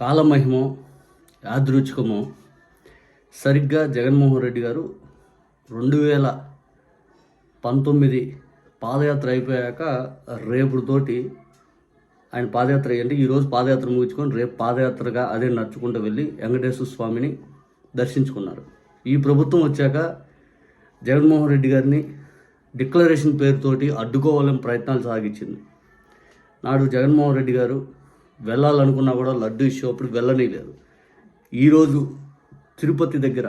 కాలమహిమో యాదృచ్ఛికమో సరిగ్గా జగన్మోహన్ రెడ్డి గారు రెండు వేల పంతొమ్మిది పాదయాత్ర అయిపోయాక రేపుతోటి ఆయన పాదయాత్ర అంటే ఈరోజు పాదయాత్ర ముగించుకొని రేపు పాదయాత్రగా అదే నడుచుకుంటూ వెళ్ళి వెంకటేశ్వర స్వామిని దర్శించుకున్నారు. ఈ ప్రభుత్వం వచ్చాక జగన్మోహన్ రెడ్డి గారిని డిక్లరేషన్ పేరుతోటి అడ్డుకోవాలని ప్రయత్నాలు సాగించింది. నాడు జగన్మోహన్ రెడ్డి గారు వెళ్ళాలనుకున్నా కూడా లడ్డు ఇష్యూ అప్పుడు వెళ్ళనీయలేదు ఈరోజు తిరుపతి దగ్గర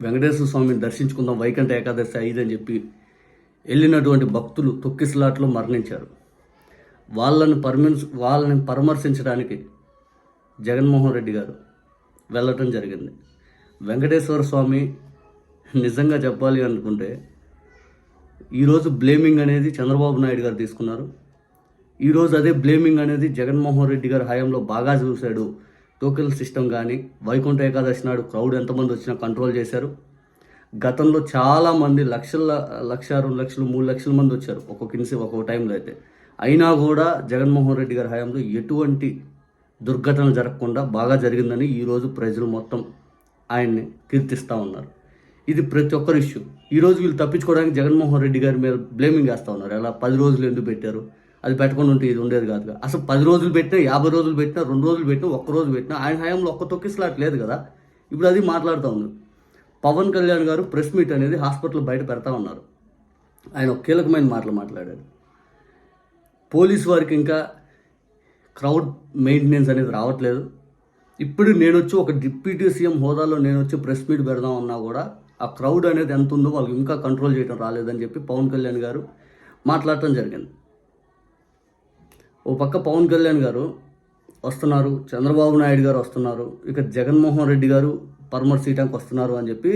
వెంకటేశ్వర స్వామిని దర్శించుకుందాం వైకుంఠ ఏకాదశి ఐదని చెప్పి వెళ్ళినటువంటి భక్తులు తొక్కిసలాట్లో మరణించారు. వాళ్ళని పర్మిన్స్ వాళ్ళని పరామర్శించడానికి జగన్మోహన్ రెడ్డి గారు వెళ్ళటం జరిగింది. వెంకటేశ్వర స్వామి నిజంగా చెప్పాలి అనుకుంటే ఈరోజు బ్లేమింగ్ అనేది చంద్రబాబు నాయుడు గారు తీసుకున్నారు. ఈరోజు అదే బ్లేమింగ్ అనేది జగన్మోహన్ రెడ్డి గారి హయాంలో బాగా చూశాడు. టోకెన్ సిస్టమ్ కానీ వైకుంఠ ఏకాదశి నాడు క్రౌడ్ ఎంతమంది వచ్చినా కంట్రోల్ చేశారు. గతంలో చాలామంది లక్షల లక్ష రెండు లక్షలు మూడు లక్షల మంది వచ్చారు. ఒక్కొక్క ఇన్సి ఒక్కొక్క టైంలో అయితే. అయినా కూడా జగన్మోహన్ రెడ్డి గారి హయాంలో ఎటువంటి దుర్ఘటన జరగకుండా బాగా జరిగిందని ఈరోజు ప్రజలు మొత్తం ఆయన్ని కీర్తిస్తూ ఉన్నారు. ఇది ప్రతి ఒక్కరి ఇష్యూ ఈరోజు వీళ్ళు తప్పించుకోవడానికి జగన్మోహన్ రెడ్డి గారి మీద బ్లేమింగ్ వేస్తూ ఉన్నారు. ఎలా పది రోజులు ఎందుకు పెట్టారు? అది పెట్టకుండా ఉంటే ఇది ఉండేది కాదు అసలు పది రోజులు పెట్టినా యాభై రోజులు పెట్టినా రెండు రోజులు పెట్టినా ఒక్క రోజు పెట్టినా ఆయన హయాంలో ఒక్క తొక్కిసలాట్ లేదు కదా. ఇప్పుడు అది మాట్లాడుతూ ఉన్నారు. పవన్ కళ్యాణ్ గారు ప్రెస్ మీట్ అనేది హాస్పిటల్ బయట పెడతా ఉన్నారు. ఆయన ఒక కీలకమైన మాటలు మాట్లాడారు. పోలీస్ వారికి ఇంకా క్రౌడ్ మెయింటెనెన్స్ అనేది రావట్లేదు. ఇప్పుడు నేను వచ్చి ఒక డిప్యూటీ సీఎం హోదాలో నేను వచ్చి ప్రెస్ మీట్ పెడదాం అన్నా కూడా ఆ క్రౌడ్ అనేది ఎంత ఉందో వాళ్ళకి ఇంకా కంట్రోల్ చేయడం రాలేదని చెప్పి పవన్ కళ్యాణ్ గారు మాట్లాడటం జరిగింది. ఓ పక్క పవన్ కళ్యాణ్ గారు వస్తున్నారు చంద్రబాబు నాయుడు గారు వస్తున్నారు ఇక జగన్మోహన్ రెడ్డి గారు పరామర్శించడానికి వస్తున్నారు అని చెప్పి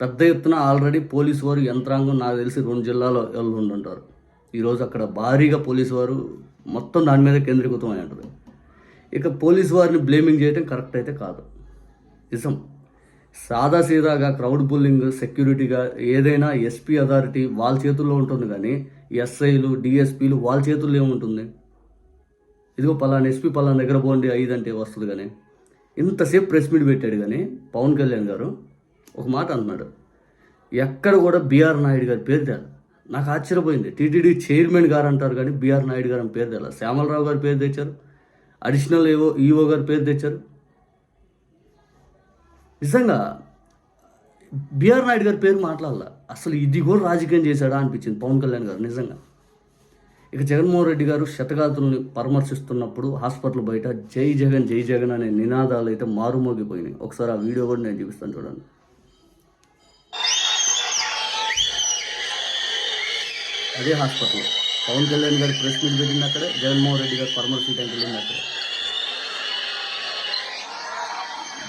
పెద్ద ఎత్తున ఆల్రెడీ పోలీసు వారు యంత్రాంగం నాకు తెలిసి రెండు జిల్లాలో వెళ్ళి ఉంటుంటారు ఈరోజు అక్కడ భారీగా పోలీసు వారు మొత్తం దాని మీద కేంద్రీకృతం అయి ఉంటుంది. ఇక పోలీసు వారిని బ్లేమింగ్ చేయడం కరెక్ట్ అయితే కాదు. నిజం. సాదా సీదాగా క్రౌడ్ బుల్లింగ్ సెక్యూరిటీగా ఏదైనా ఎస్పీ అథారిటీ వాళ్ళ చేతుల్లో ఉంటుంది కానీ ఎస్ఐలు డిఎస్పీలు వాళ్ళ చేతుల్లో ఏముంటుంది ఇదిగో పలానా ఎస్పీ పలానా దగ్గర పోండి ఐదంటే వస్తుంది కానీ. ఇంతసేపు ప్రెస్ మీట్ పెట్టాడు కానీ పవన్ కళ్యాణ్ గారు ఒక మాట అంటున్నాడు ఎక్కడ కూడా బీఆర్ నాయుడు గారి పేరు తేల నాకు ఆశ్చర్యపోయింది. టీటీడీ చైర్మన్ గారు అంటారు కానీ బీఆర్ నాయుడు గారు పేరు తేల శ్యామలరావు గారి పేరు తెచ్చారు. అడిషనల్ ఏవో ఈఓ గారి పేరు తెచ్చారు. నిజంగా బీఆర్ నాయుడు గారి పేరు మాట్లాడాల. అసలు ఇది కూడా రాజకీయం చేశాడా అనిపించింది పవన్ కళ్యాణ్ గారు నిజంగా. ఇక జగన్మోహన్ రెడ్డి గారు శతగాతుల్ని పరామర్శిస్తున్నప్పుడు హాస్పిటల్ బయట జై జగన్ జై జగన్ అనే నినాదాలు అయితే మారుమోగిపోయినాయి. ఒకసారి ఆ వీడియో కూడా నేను చూపిస్తాను చూడండి. అదే హాస్పిటల్. పవన్ కళ్యాణ్ గారు ప్రెస్ మీట్ పెట్టింది అక్కడే జగన్మోహన్ రెడ్డి గారు పరామర్శించడానికి వెళ్ళింది అక్కడే.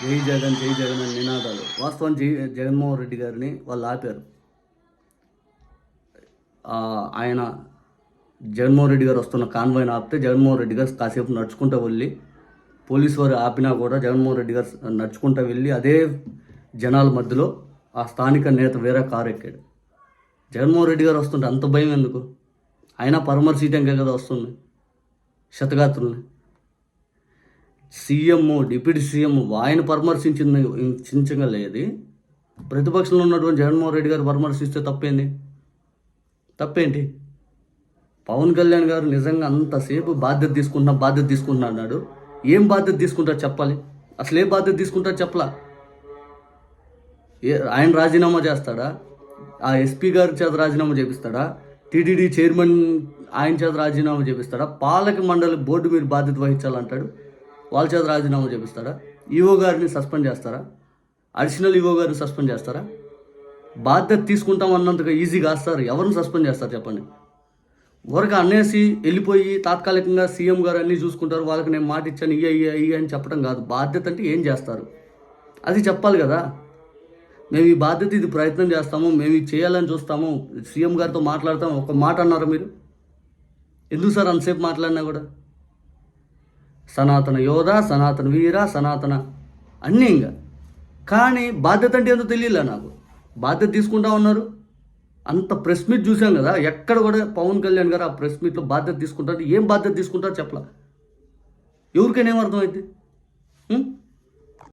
జై జగన్ జై జగన్ అని నినాదాలు. వాస్తవం జై జగన్మోహన్ రెడ్డి గారిని వాళ్ళు ఆపారు. ఆయన జగన్మోహన్ రెడ్డి గారు వస్తున్న కాన్వాయ్ని ఆపితే జగన్మోహన్ రెడ్డి గారు కాసేపు నడుచుకుంటూ వెళ్ళి పోలీసు వారు ఆపినా కూడా జగన్మోహన్ రెడ్డి గారు నడుచుకుంటూ వెళ్ళి అదే జనాల మధ్యలో ఆ స్థానిక నేత వేరే కారు ఎక్కాడు. జగన్మోహన్ రెడ్డి గారు వస్తుంటే అంత భయం ఎందుకు? అయినా పరామర్శించడానికే కదా వస్తుంది శతగాత్రుల్ని. సీఎం డిప్యూటీ సీఎం ఆయన పరామర్శించింది చించగలేదు ప్రతిపక్షంలో ఉన్నటువంటి జగన్మోహన్ రెడ్డి గారు పరామర్శిస్తే తప్పేంది? తప్పేంటి? పవన్ కళ్యాణ్ గారు నిజంగా అంతసేపు బాధ్యత తీసుకుంటున్నా బాధ్యత తీసుకుంటున్నా అన్నాడు. ఏం బాధ్యత తీసుకుంటారు చెప్పాలి? అసలు ఏ బాధ్యత తీసుకుంటారు చెప్పలా? ఏ ఆయన రాజీనామా చేస్తాడా? ఆ ఎస్పీ గారి చేత రాజీనామా చేపిస్తాడా? టీటీడీ చైర్మన్ ఆయన చేత రాజీనామా చేపిస్తాడా? పాలక మండలి బోర్డు మీరు బాధ్యత వహించాలంటాడు. వాళ్ళ చేత రాజీనామా చేపిస్తాడా? ఈఓ గారిని సస్పెండ్ చేస్తారా? అడిషనల్ ఈఓ గారిని సస్పెండ్ చేస్తారా? బాధ్యత తీసుకుంటాం అన్నంతగా ఈజీ కాస్తారు ఎవరిని సస్పెండ్ చేస్తారు చెప్పండి. ఊరక అనేసి వెళ్ళిపోయి తాత్కాలికంగా సీఎం గారు అన్నీ చూసుకుంటారు. వాళ్ళకి నేను మాట ఇచ్చాను ఇయ్య ఇయ్య ఇయ్య అని చెప్పడం కాదు. బాధ్యత అంటే ఏం చేస్తారు? అది చెప్పాలి కదా. మేము ఈ బాధ్యత ఇది ప్రయత్నం చేస్తాము మేము ఇది చేయాలని చూస్తాము. సీఎం గారితో మాట్లాడతాము ఒక మాట అన్నారు మీరు? ఎందుకు సార్ అంతసేపు మాట్లాడినా కూడా? సనాతన యోధ సనాతన వీర సనాతన అన్నీ ఇంకా. కానీ బాధ్యత అంటే ఏందో తెలియలే నాకు. బాధ్యత తీసుకుంటా ఉన్నారు. అంత ప్రెస్ మీట్ చూసాం కదా ఎక్కడ కూడా పవన్ కళ్యాణ్ గారు ఆ ప్రెస్ మీట్లో బాధ్యత తీసుకుంటారు ఏం బాధ్యత తీసుకుంటారో చెప్పలా. ఎవరికైనా ఏమర్థమైంది